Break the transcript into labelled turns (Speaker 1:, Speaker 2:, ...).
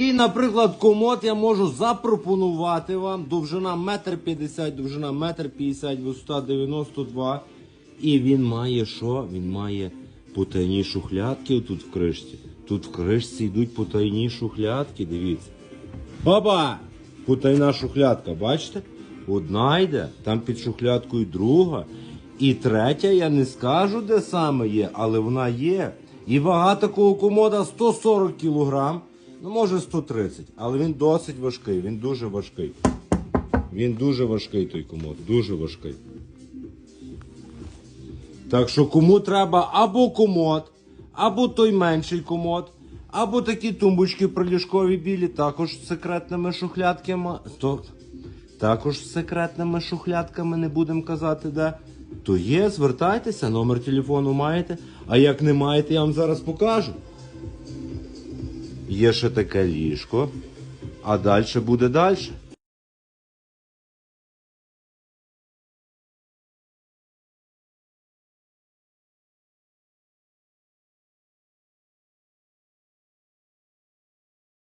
Speaker 1: І, наприклад, комод я можу запропонувати вам. Довжина 1,50 м, довжина 1,50 м, висота 92 І він має що? Він має потайні шухлядки тут в кришці. Тут в кришці йдуть потайні шухлядки, дивіться. Баба! Потайна шухлядка, бачите? Одна йде, там під шухлядкою друга. І третя, я не скажу, де саме є, але вона є. І вага такого комода 140 кг, ну може 130, але він досить важкий, він дуже важкий. Він дуже важкий той комод, дуже важкий. Так що кому треба або комод, або той менший комод, або такі тумбочки приліжкові білі, також з секретними шухлядками. То, також з секретними шухлядками не будемо казати, де. То є, звертайтеся, номер телефону маєте. А як не маєте, я вам зараз покажу. Є ще таке ліжко, а далі буде далі.